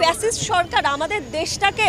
Fascist সরকার আমাদের দেশটাকে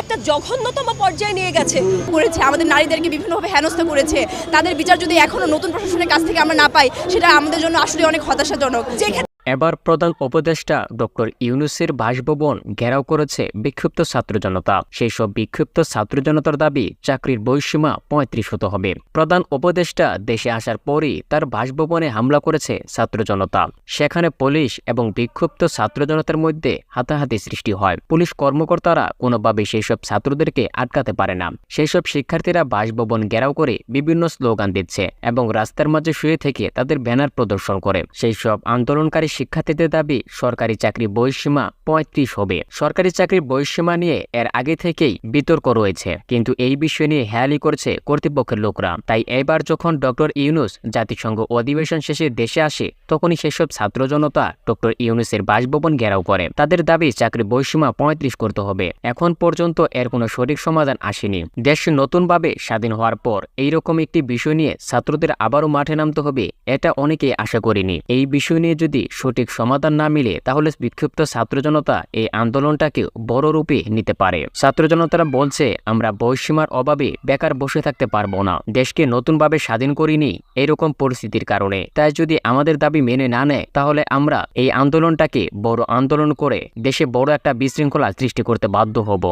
একটা জঘন্যতম পর্যায়ে নিয়ে গেছে। করেছে, আমাদের নারীদেরকে বিভিন্নভাবে হেনস্থ করেছে। তাদের বিচার যদি এখনও নতুন প্রশাসনের কাছ থেকে আমরা না পাই, সেটা আমাদের জন্য আসলে অনেক হতাশাজনক। যেখানে এবার প্রধান উপদেষ্টা ডক্টর ইউনুসের বাসভবন ঘেরাও করেছে বিক্ষুব্ধ ছাত্র জনতা। সেই সব বিক্ষুব্ধ ছাত্র জনতার দাবি চাকরির বয়সীমা পঁয়ত্রিশ হতে হবে। প্রধান উপদেষ্টা দেশে আসার পরই তার বাসভবনে হামলা করেছে ছাত্র জনতা। সেখানে পুলিশ এবং বিক্ষুব্ধ ছাত্র জনতার মধ্যে হাতাহাতি সৃষ্টি হয়। পুলিশ কর্মকর্তারা কোনোভাবে সেই সব ছাত্রদেরকে আটকাতে পারে না। সেই সব শিক্ষার্থীরা বাসভবন ঘেরাও করে বিভিন্ন স্লোগান দিচ্ছে এবং রাস্তার মাঝে শুয়ে থেকে তাদের ব্যানার প্রদর্শন করে। সেই সব আন্দোলনকারী শিক্ষার্থীদের দাবি, সরকারি চাকরি বয়সীমা পঁয়ত্রিশ হবে। সরকারি চাকরির বয়সীমা নিয়ে এর আগে থেকেই বিতর্ক রয়েছে, কিন্তু এই বিষয় নিয়ে হেয়ালি করছে কর্তৃপক্ষের লোকরা। তাই এবার যখন ডক্টর ইউনুস জাতিসংঘ অধিবেশন শেষে দেশে আসে, তখনই সেসব ছাত্র জনতা ডক্টর ইউনুসের বাসভবন ঘেরাও করে। তাদের দাবি, চাকরি বয়সীমা পঁয়ত্রিশ করতে হবে। এখন পর্যন্ত এর কোনো সঠিক সমাধান আসেনি। দেশ নতুনভাবে স্বাধীন হওয়ার পর এইরকম একটি বিষয় নিয়ে ছাত্রদের আবারও মাঠে নামতে হবে, এটা অনেকেই আশা করেনি। এই বিষয় নিয়ে যদি সঠিক সমাধান না মিলে, তাহলে বিক্ষুব্ধ ছাত্র জনতা এই আন্দোলনটাকে বড় রূপে নিতে পারে। ছাত্র জনতারা বলছে, আমরা বয়সীমার অভাবে বেকার বসে থাকতে পারব না। দেশকে নতুনভাবে স্বাধীন করিনি এরকম পরিস্থিতির কারণে। তাই যদি আমাদের দাবি মেনে না নেয়, তাহলে আমরা এই আন্দোলনটাকে বড় আন্দোলন করে দেশে বড় একটা বিশৃঙ্খলা সৃষ্টি করতে বাধ্য হব।